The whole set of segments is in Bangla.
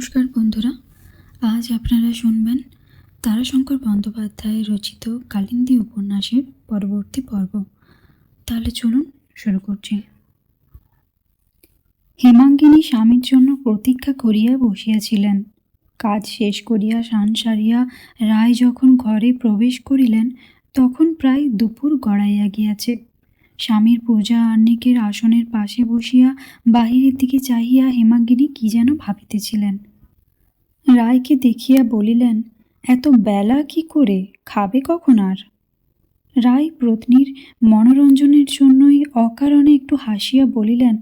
নমস্কার বন্ধুরা, আজ আপনারা শুনবেন তারাশঙ্কর বন্দ্যোপাধ্যায় রচিত কালিন্দী উপন্যাসের পরবর্তী পর্ব। তাহলে চলুন শুরু করছি। হেমাঙ্গিনী স্বামীর জন্য প্রতীক্ষা করিয়া বসিয়াছিলেন। কাজ শেষ করিয়া সান সারিয়া রায় যখন ঘরে প্রবেশ করিলেন, তখন প্রায় দুপুর গড়াইয়া গিয়াছে। স্বামীর পূজা আহ্নিকের আসনের পাশে বসিয়া বাহিরের দিকে চাহিয়া হেমাঙ্গিনী কি যেন ভাবিতেছিলেন। রায়কে দেখিয়া বলিলেন, এত বেলা কি করে? খাবে কখন আর? রায় পত্নীর মনোরঞ্জনের জন্যই অকারণে একটু হাসিয়া বলিলেন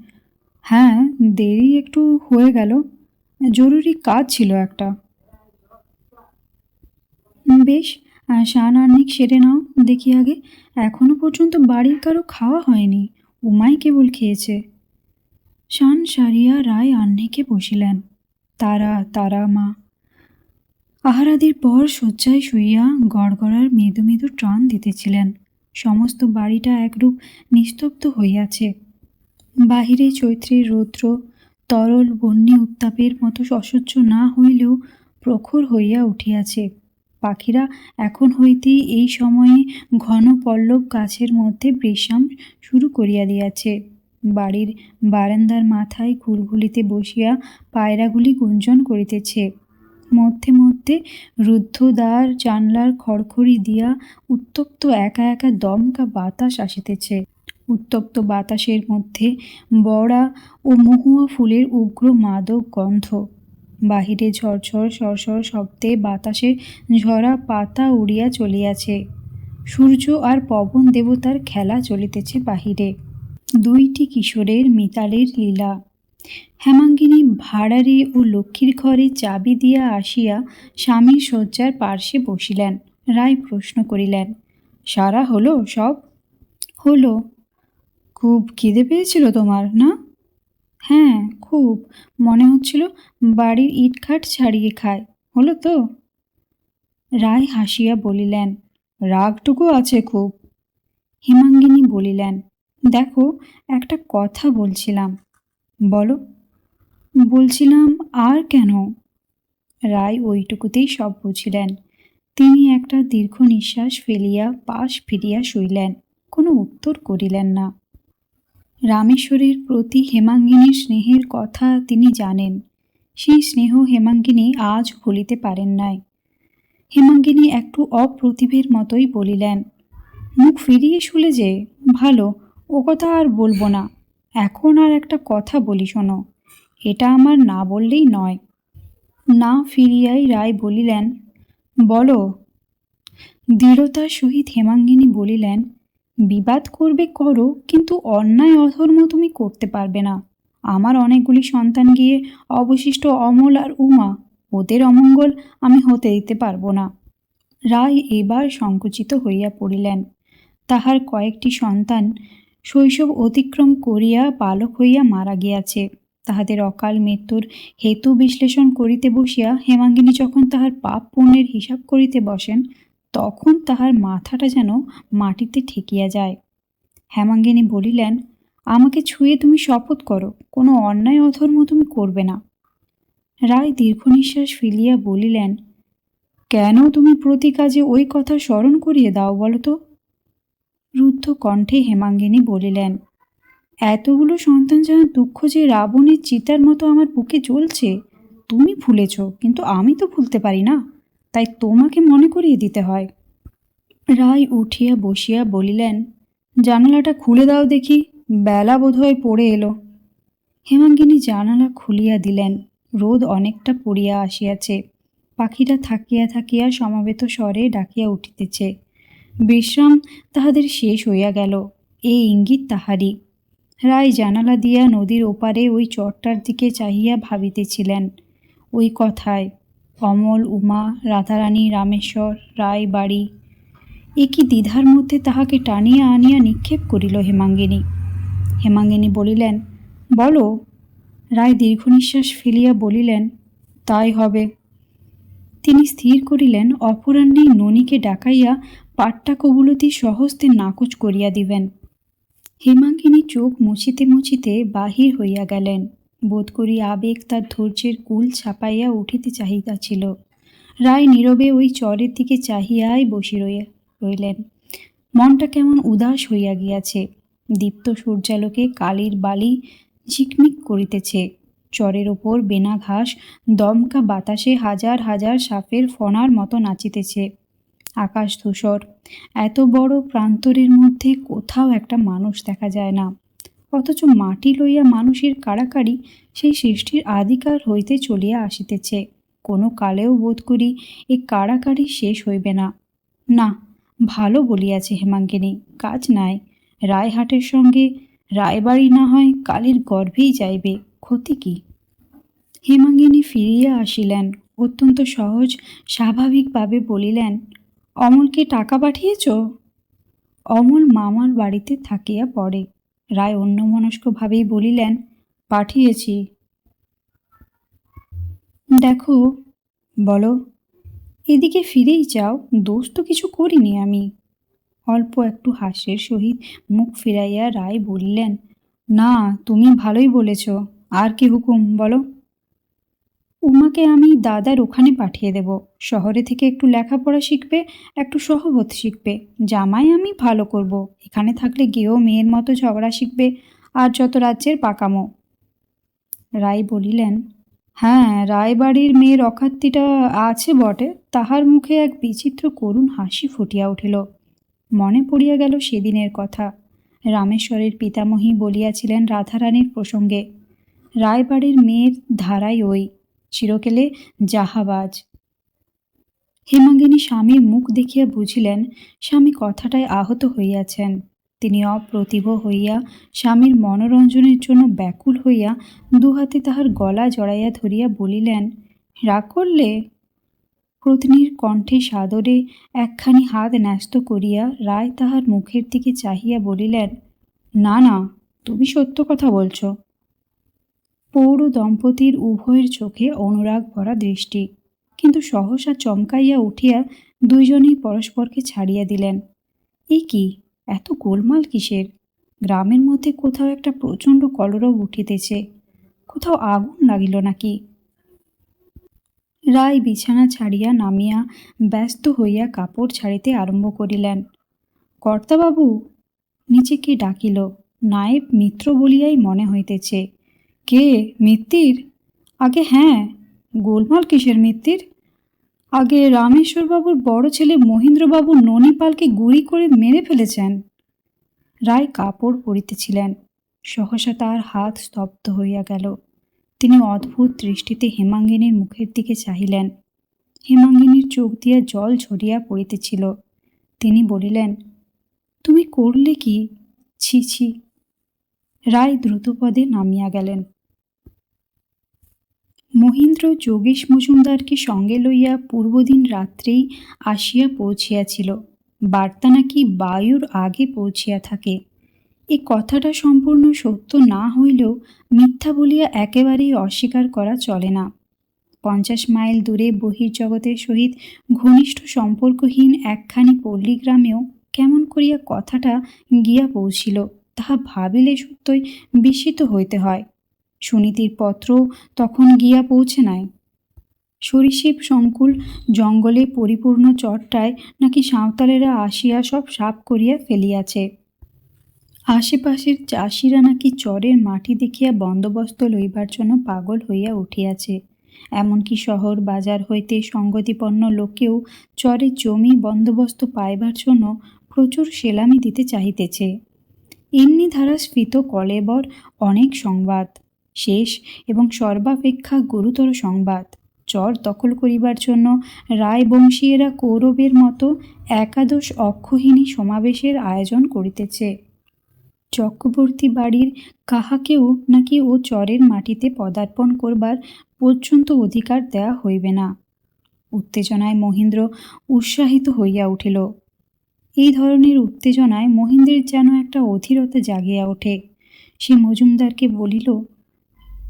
হ্যাঁ দেরি একটু হয়ে গেল। জরুরি কাজ ছিল একটা। বেশ, শান আহ্নিক সেরে নাও, দেখি আগে। এখনও পর্যন্ত বাড়ির কারও খাওয়া হয়নি। উমাই কেবল খেয়েছে। শান সারিয়া রায় আহ্নিকে বসিলেন। তারা তারা মা। আহারাদির পর শয্যায় শুইয়া গড়গড়ার মৃদু মৃদু টান দিতেছিলেন। সমস্ত বাড়িটা একরূপ নিস্তব্ধ হইয়াছে। বাহিরে চৈত্রের রৌদ্র, তরল বন্যী উত্তাপের মতো অসহ্য না হইলেও প্রখর হইয়া উঠিয়াছে। পাখিরা এখন হইতেই এই সময়ে ঘন পল্লব গাছের মধ্যে বিশ্রাম শুরু করিয়া দিয়াছে। বাড়ির বারান্দার মাথায় ঘুলঘুলিতে বসিয়া পায়রাগুলি গুঞ্জন করিতেছে। মধ্যে মধ্যে রুদ্ধদ্বার জানলার খড়খড়ি দিয়া উত্তপ্ত একা একা দমকা বাতাস আসিতেছে। উত্তপ্ত বাতাসের মধ্যে বড়া ও মহুয়া ফুলের উগ্র মাদক গন্ধ। বাহিরে ঝরঝর সরসর শব্দে বাতাসে ঝরা পাতা উড়িয়া চলিয়াছে। সূর্য আর পবন দেবতার খেলা চলিতেছে বাহিরে। দুইটি কিশোরের মিতালের লীলা। হেমাঙ্গিনী ভাড়ারে ও লক্ষ্মীর ঘরে চাবি দিয়া আসিয়া স্বামীর শয্যার পার্শ্বে বসিলেন, রায় প্রশ্ন করিলেন, সারা হলো সব? হলো। খুব খিদে পেয়েছিল তোমার, না? হ্যাঁ খুব। মনে হচ্ছিল বাড়ির ইটখাট ছাড়িয়ে খায়, হলো তো? রায় হাসিয়া বলিলেন, রাগটুকু আছে খুব। হেমাঙ্গিনী বলিলেন দেখো, একটা কথা বলছিলাম। বলো। বলছিলাম, আর কেন? রায় ওইটুকুতেই সব বুঝিলেন। তিনি একটা দীর্ঘ নিঃশ্বাস ফেলিয়া পাশ ফিরিয়া শুইলেন, কোনো উত্তর করিলেন না। রামেশ্বরের প্রতি হেমাঙ্গিনীর স্নেহের কথা তিনি জানেন। সেই স্নেহ হেমাঙ্গিনী আজ ভুলিতে পারেন নাই। হেমাঙ্গিনী একটু অপ্রতিভের মতোই বলিলেন, মুখ ফিরিয়ে শুলে যে, ভালো। ও কথা আর বলব না। এখন আর একটা কথা বলি শোনো, এটা আমার না বললেই নয়। না ফিরিয়াই রায় বলিলেন, বলো। দৃঢ়তার সহিত হেমাঙ্গিনী বলিলেন, বিবাদ করবে করো, কিন্তু অন্যায় অধর্ম তুমি করতে পারবে না। আমার অনেকগুলি সন্তান গিয়ে অবশিষ্ট অমল আর উমা, ওদের অমঙ্গল আমি হতে দিতে পারব না। রায় এবার সংকুচিত হইয়া পড়িলেন। তাহার কয়েকটি সন্তান শৈশব অতিক্রম করিয়া বালক হইয়া মারা গিয়াছে। তাহাদের অকাল মৃত্যুর হেতু বিশ্লেষণ করিতে বসিয়া হেমাঙ্গিনী যখন তাহার পাপ পুণ্যের হিসাব করিতে বসেন, তখন তাহার মাথাটা যেন মাটিতে ঠেকিয়া যায়। হেমাঙ্গিনী বলিলেন, আমাকে ছুঁয়ে তুমি শপথ করো, কোনো অন্যায় অধর্ম তুমি করবে না। রায় দীর্ঘ নিঃশ্বাস ফেলিয়া বলিলেন, কেন তুমি প্রতি কাজে ওই কথা স্মরণ করিয়ে দাও বলো তো? রুদ্ধ কণ্ঠে হেমাঙ্গিনী বলিলেন, এতগুলো সন্তান যেন দুঃখ যে রাবণের চিতার মতো আমার বুকে জ্বলছে, তুমি ভুলেছ, কিন্তু আমি তো ভুলতে পারি না, তাই তোমাকে মনে করিয়ে দিতে হয়। রায় উঠিয়া বসিয়া বলিলেন, জানালাটা খুলে দাও দেখি, বেলা বোধহয় পড়ে এলো। হেমাঙ্গিনী জানালা খুলিয়া দিলেন, রোদ অনেকটা পড়িয়া আসিয়াছে পাখিরা থাকিয়া থাকিয়া সমাবেত স্বরে ডাকিয়া উঠিতেছে। বিশ্রাম তাহাদের শেষ হইয়া গেল। এই ইঙ্গিত তাহারই। রায় জানালা দিয়া নদীর ওপারে ওই চরটার দিকে চাহিয়া ভাবিতেছিলেন। ওই কথায়, অমল, উমা, রাধারানী, রামেশ্বর, রায়, বাড়ি, এ কি দ্বিধার মধ্যে তাহাকে টানিয়া আনিয়া নিক্ষেপ করিল হেমাঙ্গিনী? হেমাঙ্গিনী বলিলেন, বলো। রায় দীর্ঘ নিঃশ্বাস ফেলিয়া বলিলেন, তাই হবে। তিনি স্থির করিলেন, অপরাহ্নে ননীকে ডাকাইয়া পাট্টা কবুলতি সহস্তে নাকচ করিয়া দিবেন। হেমাঙ্গিনী চোখ মুছিতে মুছিতে বাহির হইয়া গেলেন। বোধ করি আবেগ তার ধৈর্যের কুল ছাপাইয়া উঠিতে চাহিয়াছিল রায় নীরবে ওই চরের দিকে চাহিয়াই বসি রইয়া রইলেন। মনটা কেমন উদাস হইয়া গিয়াছে। দীপ্ত সূর্যালোকে কালির বালি ঝিকমিক করিতেছে। চরের ওপর বেনা ঘাস দমকা বাতাসে হাজার হাজার সাপের ফনার মতো নাচিতেছে। আকাশ ধূসর। এত বড় প্রান্তরের মধ্যে কোথাও একটা মানুষ দেখা যায় না। অথচ মাটি লইয়া মানুষের কাড়াকাড়ি সেই সৃষ্টির আদিকার হইতে চলিয়া আসিতেছে। কোনো কালেও বোধ করি এই কাড়াকাড়ি শেষ হইবে না। না, ভালো বলিয়াছে হেমাঙ্গিনী, কাজ নাই। রায়হাটের সঙ্গে রায়বাড়ি না হয় কালীর গর্ভেই যাইবে, ক্ষতি কি? হেমাঙ্গিনী ফিরিয়া আসিলেন। অত্যন্ত সহজ, স্বাভাবিকভাবে বলিলেন অমলকে টাকা পাঠিয়েছ? অমল মামার বাড়িতে থাকিয়া পড়ে। রায় অন্যমনস্কভাবেই বলিলেন, পাঠিয়েছি। দেখো, বলো, এদিকে ফিরেই যাও, দোষ তো কিছু করিনি আমি। অল্প একটু হাস্যের সহিত মুখ ফিরাইয়া রায় বলিলেন, না, তুমি ভালোই বলেছ, আর কি হুকুম, বলো। উমাকে আমি দাদার ওখানে পাঠিয়ে দেব। শহরে থেকে একটু লেখাপড়া শিখবে, একটু সহবত শিখবে। জামাই আমি ভালো করব। এখানে থাকলে গিয়েও মেয়ের মতো ঝগড়া শিখবে আর যত রাজ্যের পাকামো। রায় বলিলেন হ্যাঁ রায়বাড়ির মেয়ের অখাত্তিটা আছে বটে। তাহার মুখে এক বিচিত্র করুণ হাসি ফুটিয়া উঠিল। মনে পড়িয়া গেল সেদিনের কথা। রামেশ্বরের পিতামহী বলিয়াছিলেন রাধারানীর প্রসঙ্গে, রায়বাড়ির মেয়ের ধারাই ওই। চিরকেলে জাহাবাজ। হেমাঙ্গিনী স্বামীর মুখ দেখিয়া বুঝিলেন, স্বামী কথাটায় আহত হইয়াছেন। তিনি অপ্রতিভ হইয়া স্বামীর মনোরঞ্জনের জন্য ব্যাকুল হইয়া দুহাতে তাহার গলা জড়াইয়া ধরিয়া বলিলেন, রাগ করলে? প্রতিনির কণ্ঠে সাদরে একখানি হাত ন্যস্ত করিয়া রায় তাহার মুখের দিকে চাহিয়া বলিলেন, না না, তুমি সত্য কথা বলছ। পৌর দম্পতির উভয়ের চোখে অনুরাগ ভরা দৃষ্টি। কিন্তু সহসা চমকাইয়া উঠিয়া দুইজনেই পরস্পরকে ছাড়িয়া দিলেন। এ কি? এত গোলমাল কিসের? গ্রামের মধ্যে কোথাও একটা প্রচণ্ড কলরব উঠিতেছে। কোথাও আগুন লাগিল নাকি? রায় বিছানা ছাড়িয়া নামিয়া ব্যস্ত হইয়া কাপড় ছাড়িতে আরম্ভ করিলেন। কর্তাবাবু, নিচে কে ডাকিল? নায়েব মিত্র বলিয়াই মনে হইতেছে। কে? মিত্তির? আগে হ্যাঁ। গোলমাল কিসের মিত্তির? আগে রামেশ্বরবাবুর বড় ছেলে মহেন্দ্রবাবু ননিপালকে গুলি করে মেরে ফেলেছেন। রায় কাপড় পরিতেছিলেন। সহসা তার হাত স্তব্ধ হইয়া গেল। তিনি অদ্ভুত দৃষ্টিতে হেমাঙ্গিনীর মুখের দিকে চাহিলেন। হেমাঙ্গিনীর চোখ দিয়া জল ঝরিয়া পড়িতেছিল। তিনি বলিলেন, তুমি করলে কি? ছি ছি। রায় দ্রুতপদে নামিয়া গেলেন। মহেন্দ্র যোগেশ মজুমদারকে সঙ্গে লইয়া পূর্বদিন রাত্রেই আসিয়া পৌঁছিয়াছিল। বার্তা নাকি বায়ুর আগে পৌঁছিয়া থাকে। এ কথাটা সম্পূর্ণ সত্য না হইলেও মিথ্যা বলিয়া একেবারেই অস্বীকার করা চলে না। পঞ্চাশ মাইল দূরে বহির্জগতের সহিত ঘনিষ্ঠ সম্পর্কহীন একখানি পল্লীগ্রামেও কেমন করিয়া কথাটা গিয়া পৌঁছিল, তাহা ভাবিলে সত্যই বিস্মিত হইতে হয়। সুনীতির পত্র তখন গিয়া পৌঁছে নাই। সরীসৃপ সংকুল জঙ্গলে পরিপূর্ণ চরটায় নাকি সাঁওতালেরা আসিয়া সব সাপ করিয়া ফেলিয়াছে। আশেপাশের চাষিরা নাকি চরের মাটি দেখিয়া বন্দোবস্ত লইবার জন্য পাগল হইয়া উঠিয়াছে। এমনকি শহর বাজার হইতে সঙ্গতিপন্ন লোকেও চরের জমি বন্দোবস্ত পাইবার জন্য প্রচুর সেলামি দিতে চাহিতেছে। এমনি ধারা স্ফীত কলেবর অনেক সংবাদ। শেষ এবং সর্বাপেক্ষা গুরুতর সংবাদ। চর দখল করিবার জন্য রায়বংশীয়েরা কৌরবের মতো একাদশ অক্ষহীনী সমাবেশের আয়োজন করিতেছে। চক্রবর্তী বাড়ির কাহাকেও নাকি ও চরের মাটিতে পদার্পণ করবার পর্যন্ত অধিকার দেয়া হইবে না। উত্তেজনায় মহেন্দ্র উৎসাহিত হইয়া উঠিল। এই ধরনের উত্তেজনায় মহেন্দ্রের যেন একটা অধীরতা জাগিয়া ওঠে। সে মজুমদারকে বলিল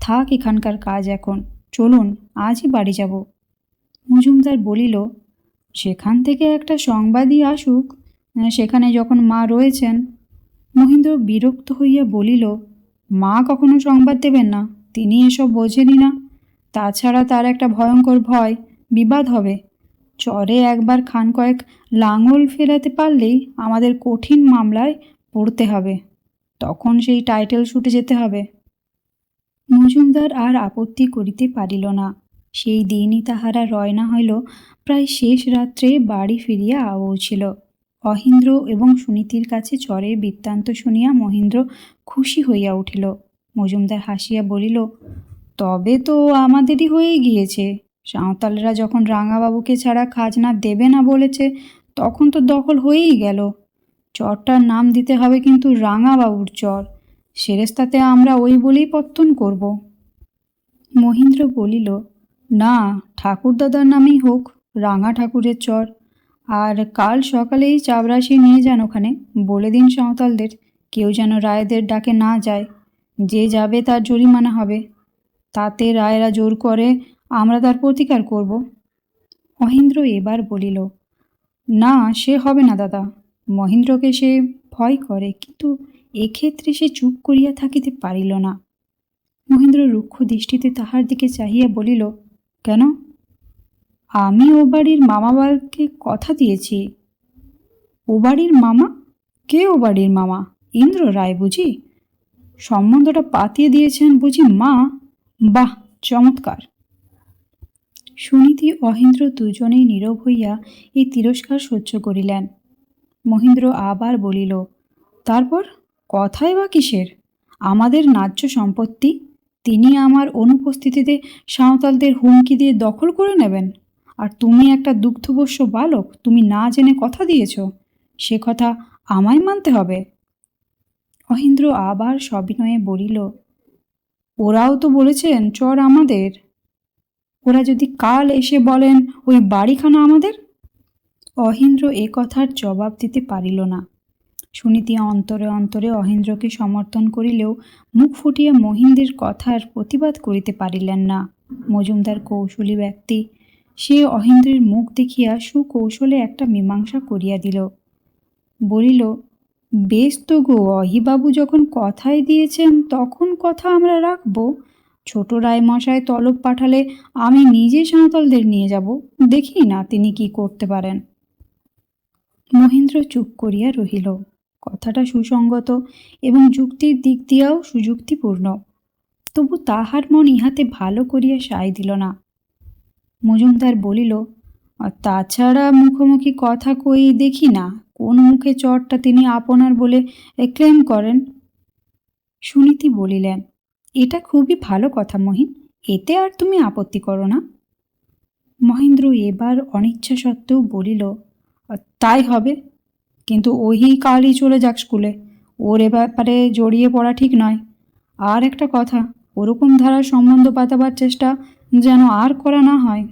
থাক এখানকার কাজ এখন। চলুন, আজই বাড়ি যাব। মজুমদার বলিল সেখান থেকে একটা সংবাদই আসুক, সেখানে যখন মা রয়েছেন? মহেন্দ্র বিরক্ত হইয়া বলিল, মা কখনো সংবাদ দেবেন না, তিনি এসব বোঝেনি না। তাছাড়া তার একটা ভয়ঙ্কর ভয়, বিবাদ হবে। চরে একবার খান কয়েক লাঙল ফেরাতে পারলেই আমাদের কঠিন মামলায় পড়তে হবে। তখন সেই টাইটেল শুটে যেতে হবে। মজুমদার আর আপত্তি করিতে পারিল না। সেই দিনই তাহারা রয়না হইল। প্রায় শেষ রাত্রে বাড়ি ফিরিয়া পৌঁছিল অহিন্দ্র এবং সুনীতির কাছে চরের বৃত্তান্ত শুনিয়া মহেন্দ্র খুশি হইয়া উঠিল। মজুমদার হাসিয়া বলিল, তবে তো আমাদেরই হয়ে গিয়েছে। সাঁওতালরা যখন রাঙাবাবুকে ছাড়া খাজনা দেবে না বলেছে, তখন তো দখল হয়েই গেল। চরটার নাম দিতে হবে কিন্তু রাঙাবাবুর চর। সেরেস্তাতে আমরা ওই বলেই পত্তন করব। মহেন্দ্র বলিল, না, ঠাকুরদাদার নামেই হোক, রাঙা ঠাকুরের চর। আর কাল সকালেই চাবরাশি নিয়ে যান ওখানে। বলে দিন সাঁওতালদের, কেউ যেন রায়দের ডাকে না যায়। যে যাবে তার জরিমানা হবে। তাতে রায়রা জোর করে আমরা তার প্রতিকার করব। মহেন্দ্র এবার বলিল, না, সে হবে না দাদা। মহেন্দ্রকে সে ভয় করে, কিন্তু এক্ষেত্রে সে চুপ করিয়া থাকিতে পারিল না। মহেন্দ্র রুক্ষ দৃষ্টিতে তাহার দিকে চাহিয়া বলিল, কেন? আমি ও বাড়ির মামাবাকে কথা দিয়েছি। ও বাড়ির মামা? কে ও বাড়ির মামা? ইন্দ্র রায় বুঝি? সম্বন্ধটা পাতিয়ে দিয়েছেন বুঝি মা? বাহ, চমৎকার! সুনীতি, অহেন্দ্র দুজনেই নীরব হইয়া এই তিরস্কার সহ্য করিলেন। মহেন্দ্র আবার বলিল, তারপর? কথাই বা কিসের? আমাদের ন্যায্য সম্পত্তি? তিনি আমার অনুপস্থিতিতে সাঁওতালদের হুমকি দিয়ে দখল করে নেবেন। আর তুমি একটা দুগ্ধবস্য বালক, তুমি না জেনে কথা দিয়েছ। সে কথা আমায় মানতে হবে। অহিন্দ্র আবার সবিনয়ে বলিল, ওরাও তো বলেছেন চর আমাদের। ওরা যদি কাল এসে বলেন, ওই বাড়িখানা আমাদের? অহিন্দ্র এ কথার জবাব দিতে পারিল না। সুনীতি অন্তরে অন্তরে অহেন্দ্রকে সমর্থন করিলেও মুখ ফুটিয়া মহিন্দ্রের কথার প্রতিবাদ করিতে পারিলেন না। মজুমদার কৌশলী ব্যক্তি, সে অহেন্দ্রের মুখ দেখিয়া সুকৌশলে একটা মীমাংসা করিয়া দিল। বলিল, বেশ তো গো, অহিবাবু যখন কথাই দিয়েছেন তখন কথা আমরা রাখব। ছোট রায়মশাই তলব পাঠালে আমি নিজে সাঁওতালদের নিয়ে যাব। দেখি না তিনি কি করতে পারেন। মহেন্দ্র চুপ করিয়া রহিল। কথাটা সুসঙ্গত এবং যুক্তির দিক দিয়াও সুযুক্তিপূর্ণ। তবু তাহার মন ইহাতে ভালো করিয়া সায় দিল না। মজুমদার বলিল, "আর তাছাড়া মুখোমুখি কথা কই দেখি না, কোন মুখে চরটা তিনি আপনার বলে ক্লেম করেন? সুনীতি বলিলেন, এটা খুবই ভালো কথা মহিন, এতে আর তুমি আপত্তি করো না? মহেন্দ্র এবার অনিচ্ছা সত্ত্বেও বলিল তাই হবে? কিন্তু ওই কালই চলে যাক স্কুলে। ওর এ ব্যাপারে জড়িয়ে পড়া ঠিক নয়। আর একটা কথা, ওরকম ধারার সম্বন্ধ পাতাবার চেষ্টা যেন আর করা না হয়।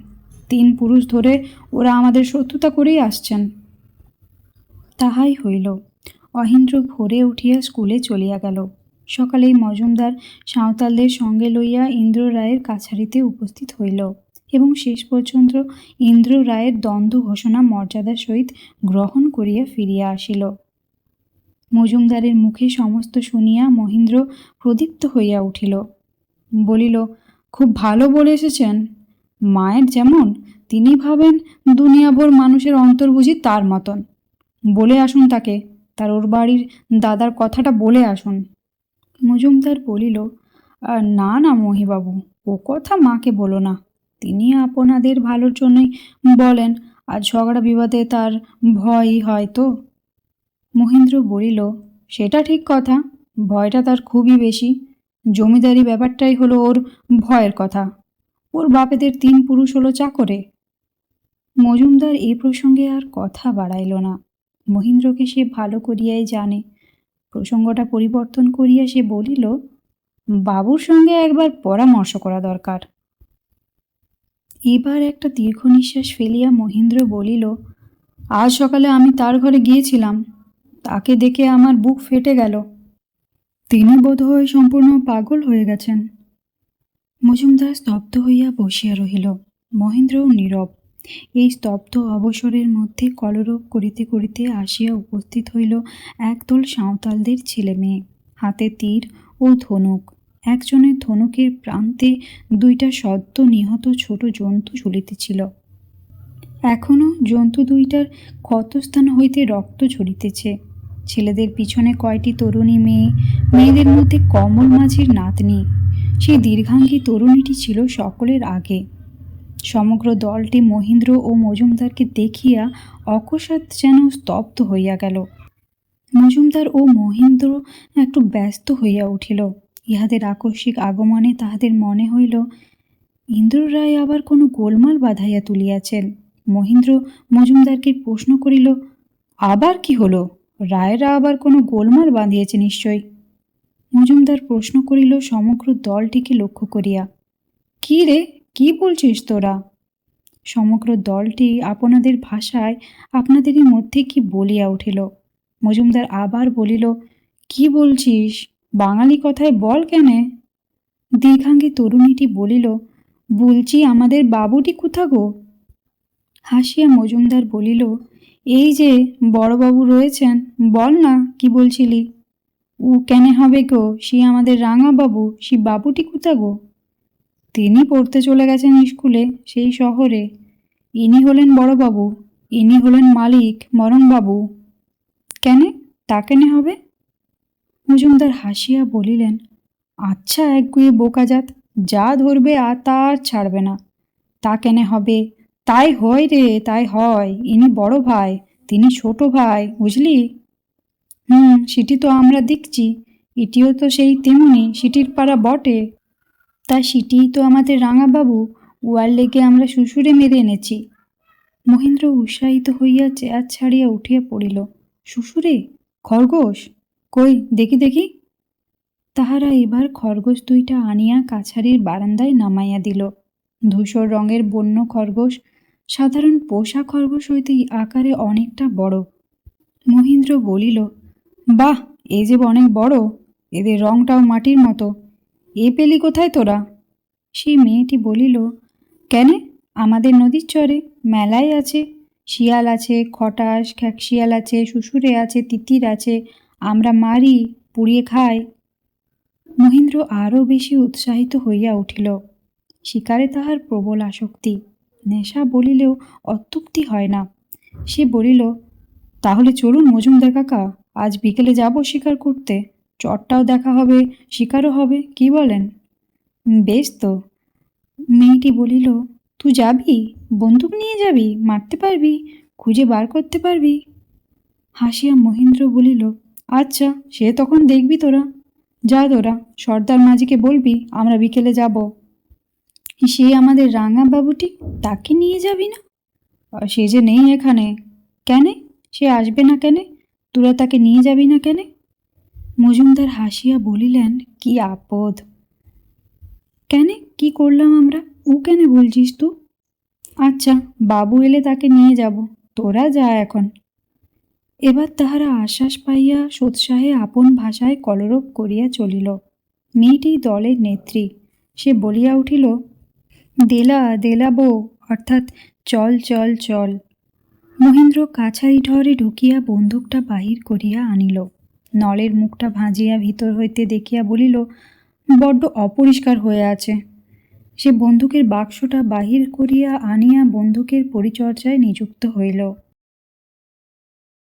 তিন পুরুষ ধরে ওরা আমাদের শত্রুতা করেই আসছেন। তাহাই হইল। অহিন্দ্র ভোরে উঠিয়া স্কুলে চলিয়া গেল। সকালেই মজুমদার সাঁওতালদের সঙ্গে লইয়া ইন্দ্র রায়ের কাছারিতে উপস্থিত হইল। এবং শেষ পর্যন্ত ইন্দ্র রায়ের দ্বন্দ্ব ঘোষণা মর্যাদার সহিত গ্রহণ করিয়া ফিরিয়া আসিল। মজুমদারের মুখে সমস্ত শুনিয়া মহেন্দ্র প্রদীপ্ত হইয়া উঠিল। বলিল খুব ভালো বলে এসেছেন। মায়ের যেমন তিনি ভাবেন দুনিয়াভর মানুষের অন্তর বুঝি তার মতন। বলে আসুন তাকে তার ওর বাড়ির দাদার কথাটা বলে আসুন। মজুমদার বলিল "আহ, না না মহিবাবু ও কথা মাকে বলো না। তিনি আপনাদের ভালোর জন্যই বলেন আর ঝগড়া বিবাদে তার ভয়ই হয় তো মহেন্দ্র বলিল, সেটা ঠিক কথা, ভয়টা তার খুবই বেশি। জমিদারি ব্যাপারটাই হলো ওর ভয়ের কথা। ওর বাপেদের তিন পুরুষ হলো চাকরে। মজুমদার এই প্রসঙ্গে আর কথা বাড়াইল না। মহেন্দ্রকে সে ভালো করিয়াই জানে। প্রসঙ্গটা পরিবর্তন করিয়া সে বলিল, বাবুর সঙ্গে একবার পরামর্শ করা দরকার। এবার একটা দীর্ঘ নিঃশ্বাস ফেলিয়া মহেন্দ্র বলিল, আজ সকালে আমি তার ঘরে গিয়েছিলাম। তাকে দেখে আমার বুক ফেটে গেল। তিনি বোধহয় সম্পূর্ণ পাগল হয়ে গেছেন। মজুমদার স্তব্ধ হইয়া বসিয়া রহিল। মহেন্দ্রও নীরব। এই স্তব্ধ অবসরের মধ্যে কলরব করিতে করিতে আসিয়া উপস্থিত হইল একদল সাঁওতালদের ছেলে মেয়ে হাতে তীর ও ধনুক। একজনের ধনুকের প্রান্তে দুইটা সদ্য নিহত ছোট জন্তু ঝুলিতেছিল। এখনও জন্তু দুইটার ক্ষতস্থান হইতে রক্ত ঝরিতেছে। ছেলেদের পিছনে কয়টি তরুণী মেয়ে, মেয়েদের মধ্যে কমল মাঝির নাতনি। সেই দীর্ঘাঙ্গী তরুণীটি ছিল সকলের আগে। সমগ্র দলটি মহেন্দ্র ও মজুমদারকে দেখিয়া অকস্মাৎ যেন স্তব্ধ হইয়া গেল। মজুমদার ও মহেন্দ্র একটু ব্যস্ত হইয়া উঠিল। ইহাদের আকস্মিক আগমনে তাহাদের মনে হইল, ইন্দ্র রায় আবার কোনো গোলমাল বাঁধাইয়া তুলিয়াছেন। মহেন্দ্র মজুমদারকে প্রশ্ন করিল, আবার কি হলো? রায়েরা আবার কোনো গোলমাল বাঁধিয়েছে নিশ্চয়? মজুমদার প্রশ্ন করিল, সমগ্র দলটিকে লক্ষ্য করিয়া, কি রে, কি বলছিস তোরা? সমগ্র দলটি আপনাদের ভাষায় আপনাদেরই মধ্যে কি বলিয়া উঠিল? মজুমদার আবার বলিল, কি বলছিস? বাঙালি কথায় বল কেনে? দীর্ঘাঙ্গী তরুণীটি বলিল বলছি আমাদের বাবুটি কোথা গো? হাসিয়া মজুমদার বলিল, এই যে, বড়বাবু রয়েছেন, বল না, কি বলছিলি? ও কেনে হবে গো? সে আমাদের রাঙা বাবু সে বাবুটি কোথা গো? তিনি পড়তে চলে গেছেন স্কুলে, সেই শহরে। ইনি হলেন বড়বাবু, ইনি হলেন মালিক, মরণবাবু। কেনে? তা কেনে হবে? মজুমদার হাসিয়া বলিলেন আচ্ছা একগুয়ে বোকাজাত যা ধরবে আর তা আর ছাড়বে না। তা কেনে হবে? তাই হয় রে, তাই হয়, ইনি বড় ভাই, তিনি ছোট ভাই, বুঝলি? হুম, সেটি তো আমরা দেখছি, এটিও তো সেই তেমনি, সিটির পাড়া বটে। তা সিটি তো আমাদের রাঙাবাবু উয়ার লেগে আমরা শ্বশুরে মেরে এনেছি। মহেন্দ্র উৎসাহিত হইয়া চেয়ার ছাড়িয়া উঠিয়া পড়িল, শ্বশুরে, খরগোশ? কই, দেখি দেখি। তাহারা এবার খরগোশ দুইটা আনিয়া কাছারির বারান্দায় নামাইয়া দিল। ধূসর রঙের বন্য খরগোশ, সাধারণ পোষা খরগোশ হইতে আকারে অনেকটা বড়। মহেন্দ্র বলিল, বাহ, এ যে অনেক বড়, এদের রংটাও মাটির মতো। এ পেলি কোথায় তোরা? সেই মেয়েটি বলিল, কেনে? আমাদের নদীর চরে মেলায় আছে। শিয়াল আছে খটাস খ্যাকশিয়াল আছে, শ্বশুরে আছে, তিতির আছে আমরা মারি, পুড়িয়ে খাই। মহেন্দ্র আরও বেশি উৎসাহিত হইয়া উঠিল। শিকারে তাহার প্রবল আসক্তি। নেশা বলিলেও অত্যুক্তি হয় না। সে বলিল, তাহলে চলুন মজুমদার কাকা, আজ বিকেলে যাব শিকার করতে। চটটাও দেখা হবে, শিকারও হবে, কি বলেন? বেশ তো। মেয়েটি বলিল, তুই যাবি? বন্দুক নিয়ে যাবি? মারতে পারবি? খুঁজে বার করতে পারবি? হাসিয়া মহেন্দ্র বলিল আচ্ছা সে তখন দেখবি তোরা। যা তোরা, সর্দার মাঝিকে বলবি, আমরা বিকেলে যাব। সে আমাদের রাঙা বাবুটি, তাকে নিয়ে যাবি না? সে যে নেই এখানে। কেনে? সে আসবে না কেনে? তোরা তাকে নিয়ে যাবি না কেনে? মজুমদার হাসিয়া বলিলেন, কি আপদ। কেনে? কি করলাম আমরা? ও কেনে বলছিস তু আচ্ছা বাবু এলে তাকে নিয়ে যাব। তোরা যা এখন। এবার তাহারা আশ্বাস পাইয়া সোৎসাহে আপন ভাষায় কলরব করিয়া চলিল। মেয়েটি দলের নেত্রী। সে বলিয়া উঠিল, দেলা দেলা বউ, অর্থাৎ চল চল চল। মহেন্দ্র কাছারি ঢরে ঢুকিয়া বন্দুকটা বাহির করিয়া আনিল। নলের মুখটা ভাঁজিয়া ভিতর হইতে দেখিয়া বলিল, বড্ড অপরিষ্কার হয়ে আছে। সে বন্দুকের বাক্সটা বাহির করিয়া আনিয়া বন্দুকের পরিচর্যায় নিযুক্ত হইল।